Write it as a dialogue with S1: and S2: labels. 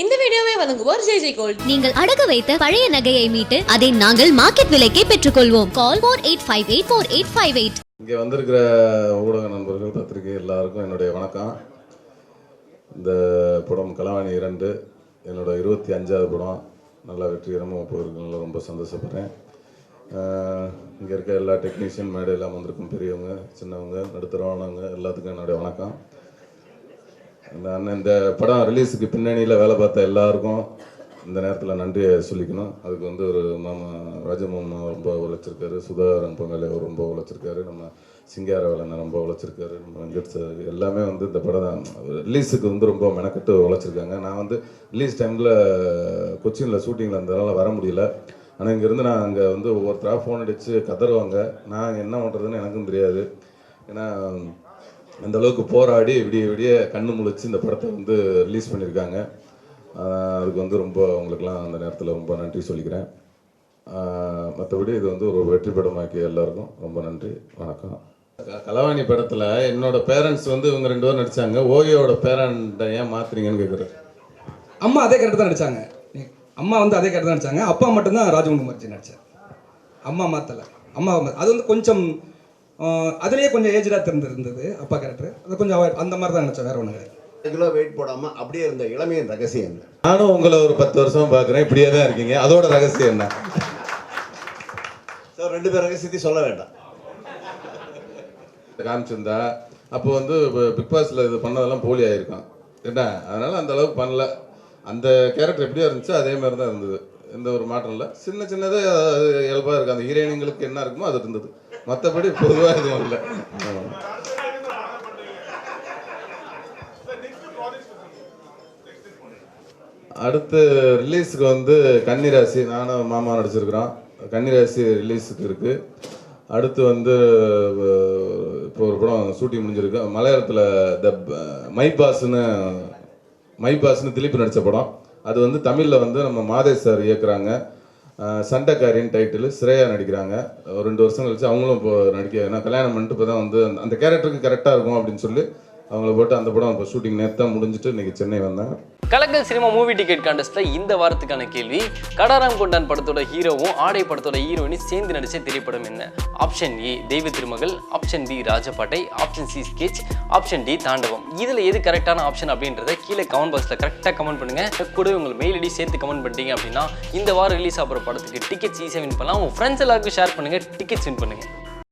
S1: இந்த வீடியோவை வழங்குவோர் ஜெய் ஜெய் கோல்ட்.
S2: நீங்கள் அடகு வைத்த பழைய நகையை மீட்டு அதை நாங்கள் மார்க்கெட் விலைக்கே பெற்றுக்கொள்வோம். Call four eight five eight four eight five eight
S3: இங்கே வந்திருக்கிற ஊடக நண்பர்கள் பத்திரிகை எல்லாருக்கும் என்னுடைய வணக்கம். இந்த படம் கலவாணி இரண்டு என்னோட இருபத்தி அஞ்சாவது படம். நல்லா வெற்றிகரமாக போயிருக்கனால ரொம்ப சந்தோஷப்படுறேன். இங்கே இருக்க எல்லா டெக்னீஷியன் மேடையெல்லாம் வந்திருக்கும் பெரியவங்க சின்னவங்க நடுத்தரவானவங்க எல்லாத்துக்கும் என்னுடைய வணக்கம். இந்த அண்ணன் இந்த படம் ரிலீஸுக்கு பின்னணியில் வேலை பார்த்த எல்லாருக்கும் இந்த நேரத்தில் நன்றியை சொல்லிக்கணும். அதுக்கு வந்து ஒரு மாமா ராஜமாமா ரொம்ப உழைச்சிருக்காரு. சுதாகரன் பொங்கலை அவர் ரொம்ப உழைச்சிருக்காரு. நம்ம சிங்கார சிங்காரவேலன் ரொம்ப உழைச்சிருக்காரு. நம்ம வெங்கட் சார் எல்லாமே வந்து இந்த படம் தான். ரிலீஸுக்கு வந்து ரொம்ப மெனக்கட்டு உழைச்சிருக்காங்க. நான் வந்து ரிலீஸ் டைமில் கொச்சினில் ஷூட்டிங்கில் இருந்ததுனால வர முடியல. ஆனால் இங்கேருந்து நான் அங்கே வந்து ஒவ்வொருத்தராக ஃபோன் அடித்து கதறுவாங்க. நான் என்ன பண்ணுறதுன்னு எனக்கும் தெரியாது. ஏன்னா அந்த அளவுக்கு போராடி விடிய விடிய கண்ணு முழிச்சு இந்த படத்தை வந்து ரிலீஸ் பண்ணியிருக்காங்க. அதுக்கு வந்து ரொம்ப உங்களுக்கெல்லாம் அந்த நேரத்தில் ரொம்ப நன்றி சொல்லிக்கிறேன். மற்றபடி இது வந்து ஒரு வெற்றி படமாக்கி எல்லாருக்கும் ரொம்ப நன்றி. வணக்கம். கலவாணி படத்தில் என்னோட பேரண்ட்ஸ் வந்து இவங்க ரெண்டு பேரும் நடித்தாங்க ஓவியோட பேரண்ட்டை ஏன் மாற்றுறீங்கன்னு கேட்குறேன்
S4: அம்மா அதே கரெக்டாக தான் நடித்தாங்க அம்மா வந்து அதே கரெக்டாக தான் நடிச்சாங்க. அப்பா மட்டும்தான் ராஜகுமார்ஜி நடிச்சார். அம்மா மாற்றலை அம்மா அது வந்து கொஞ்சம் அதுலயே கொஞ்சம் ஏஜ்டாக தெரிஞ்சிருந்தது அப்பா கேரக்டர் அது கொஞ்சம் avoid- அந்த மாதிரி தான் நினச்சேன் வேற ஒன்று
S5: கிலோ வெயிட் போடாம அப்படியே இருந்த இளமையின் ரகசியம் என்ன?
S3: நானும் உங்களை ஒரு பத்து வருஷம் பார்க்குறேன் இப்படியே தான் இருக்கீங்க. அதோட ரகசியம் என்ன?
S5: ஸோ ரெண்டு பேர் ரகசியத்தை சொல்ல வேண்டாம்.
S3: காமிச்சிருந்தா அப்போ வந்து பிக் பாஸ்ல இது பண்ணதெல்லாம் போலி ஆயிருக்கான் என்ன? அதனால அந்த அளவுக்கு பண்ணல. அந்த கேரக்டர் எப்படியா இருந்துச்சோ அதே மாதிரி தான் இருந்தது. எந்த ஒரு மாற்றம் இல்லை. சின்ன சின்னதாக இயல்பாக இருக்கு அந்த ஹீரோயினுங்களுக்கு என்ன இருக்குமோ அது இருந்தது. மற்றபடி பொதுவாக எதுவும் இல்லை. அடுத்து ரிலீஸுக்கு வந்து கன்னிராசி நானும் மாமா நடிச்சிருக்கிறோம். கன்னிராசி ரிலீஸுக்கு இருக்கு. அடுத்து வந்து இப்போ ஒரு படம் ஷூட்டிங் முடிஞ்சிருக்கு. மலையாளத்தில் த மைபாஸ்னு மைபாஸ்னு திலீப் நடித்த படம். அது வந்து தமிழில் வந்து நம்ம மாதேஷ் சார் இயக்குறாங்க. அஹ், சண்டைக்காரின் டைட்டில் ஸ்ரேயா நடிக்கிறாங்க. ஒரு ரெண்டு வருஷம் கழிச்சு அவங்களும் இப்போ நடிக்க ஏன்னா கல்யாணம் பண்ணிட்டு இப்போ தான் வந்து அந்த- அந்த கேரக்டருக்கு கரெக்டாக இருக்கும் அப்படின்னு சொல்லி அவங்கள போட்டு அந்த படம் இப்போ ஷூட்டிங் நேற்று தான் முடிஞ்சிட்டு இன்னைக்கு சென்னை வந்தேன்.
S6: கலக்கல் சினிமா மூவி டிக்கெட் கான்டெஸ்ட்ல இந்த வாரத்துக்கான கேள்வி கடாராம் கொண்டான் படத்தோட ஹீரோவும் ஆடை படத்தோட ஹீரோயினும் சேர்ந்து நடிச்ச திரைப்படம் என்ன? Option A Deiva Thirumagal. Option B Rajapattai. Option C Sketch option D Thandavam. இதுல எது கரெக்டான ஆப்ஷன் அப்படின்றத கீழே கமெண்ட் பாக்ஸ்ல கரெக்டாக கமெண்ட் பண்ணுங்க. கூட உங்கள் மெயில் ஐடி சேர்த்து கமெண்ட் பண்ணிட்டீங்க அப்படின்னா இந்த வாரம் ரிலீஸ் ஆகிற படத்துக்கு டிக்கெட்ஸ் ஈஸியாக வின் பண்ணலாம். உங்க ஃப்ரெண்ட்ஸ் எல்லாருக்கும் ஷேர் பண்ணுங்க. டிக்கெட்ஸ் வின் பண்ணுங்க.